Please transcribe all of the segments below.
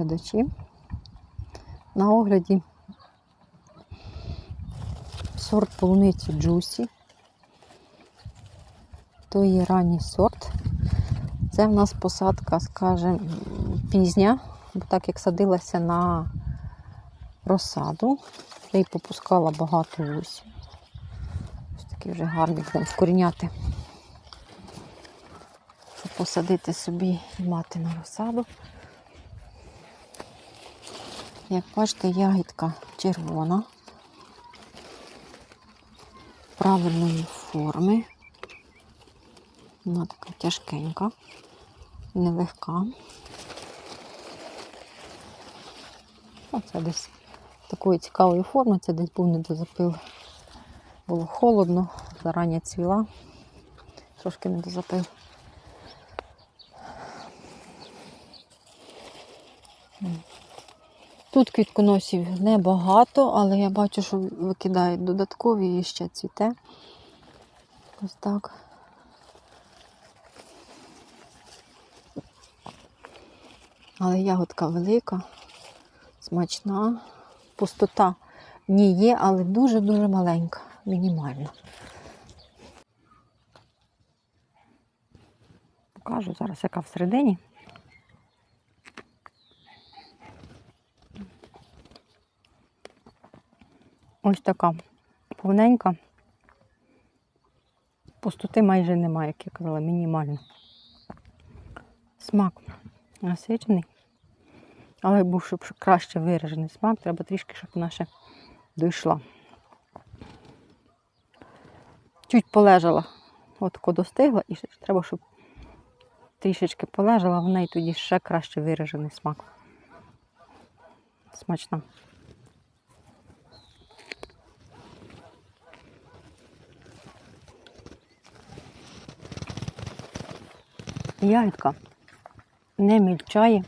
глядачі. На огляді сорт полуниці Джусі. То є ранній сорт. Це в нас посадка, скажімо, пізня, бо так як садилася на розсаду, я й попускала багато вусів. Ось такі вже гарні будемо вкоріняти. Посадити собі і мати на розсаду. Як бачите, ягідка червона, правильної форми. Вона така тяжкенька, нелегка. Оце десь такої цікавої форми, це десь був недозапил. Було холодно, зарані цвіла, трошки недозапил. Тут квітконосів небагато, але я бачу, що викидають додаткові і ще цвіте. Ось так. Але ягодка велика, смачна. Пустота в ній є, але дуже-дуже маленька, мінімальна. Покажу зараз, яка всередині. Ось така повненька. Пустоти майже немає, як я казала, мінімально. Смак насичений. Але був, щоб краще виражений смак, треба трішки, щоб вона ще дійшла. Чуть полежала, отко достигла, і треба, щоб трішечки полежала, в неї тоді ще краще виражений смак. Смачна. Ягідка не мільчає.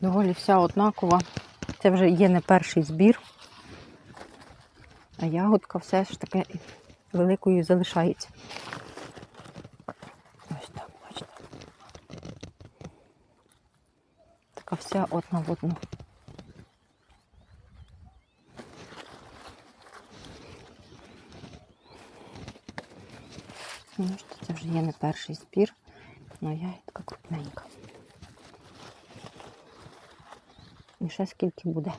Доволі вся однакова. Це вже є не перший збір. А ягодка все ж таки великою залишається. Ось так, бачите. Така вся одна в одну. Ну, це вже є не перший збір, але ягідка крупненька. І ще скільки буде.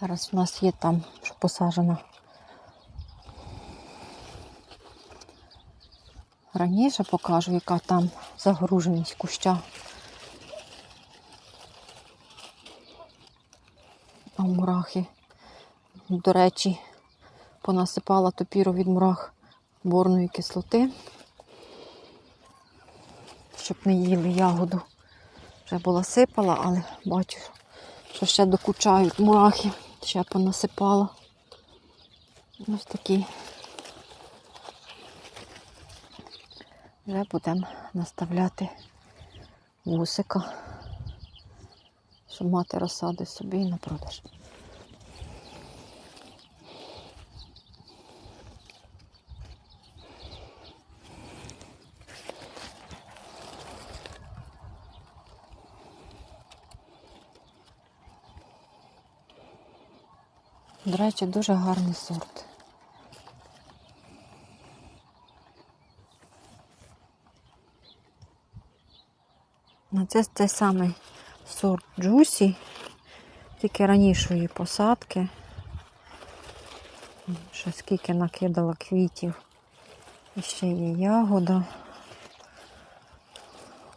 Зараз у нас є там, що посаджена. Раніше покажу, яка там загруженість куща. А мурахи. До речі, понасипала топіру від мурах борної кислоти, щоб не їли ягоду. Вже була сипала, але бачу, що ще докучають мурахи. Ще понасипала. Ось такі. Вже будемо наставляти вусика, щоб мати розсади собі на продаж. До речі, дуже гарний сорт. Ну, Це той самий сорт Джусі, тільки ранішої посадки. Ще скільки накидала квітів. І ще є ягода.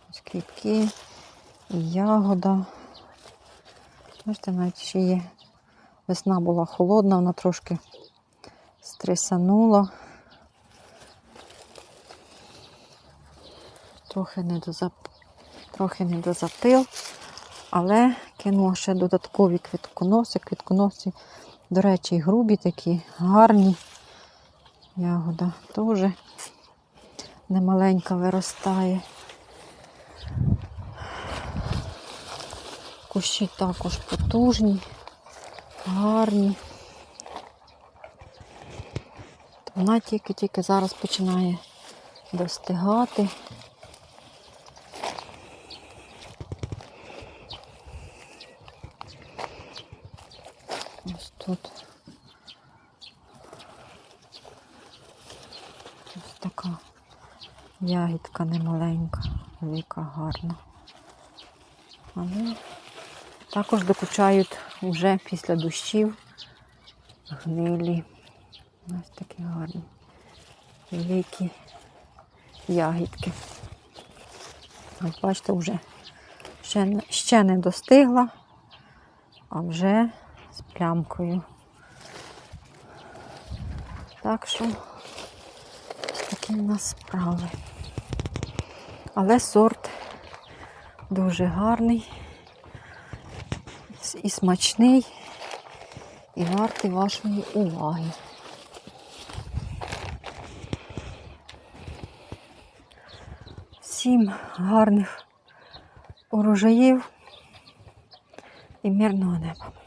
Ось квітки і ягода. Бачите, навіть ще є Весна була холодна, вона трошки стресанула. Трохи не дозап... трохи не дозапил, але кинула ще додаткові квітконоси. Квітконоси, до речі, грубі такі, гарні. Ягода теж немаленька виростає. Кущі також потужні, гарні. Вона тільки-тільки зараз починає достигати. Ось тут ось така ягідка немаленька, велика, гарна. Але також докучають вже після дощів гнилі. Ось такі гарні, великі ягідки. Ось бачите, вже ще, ще не достигла, а вже з плямкою. Так що ось такі в нас справи. Але сорт дуже гарний і смачний, і вартий вашої уваги. Всім гарних урожаїв і мирного неба.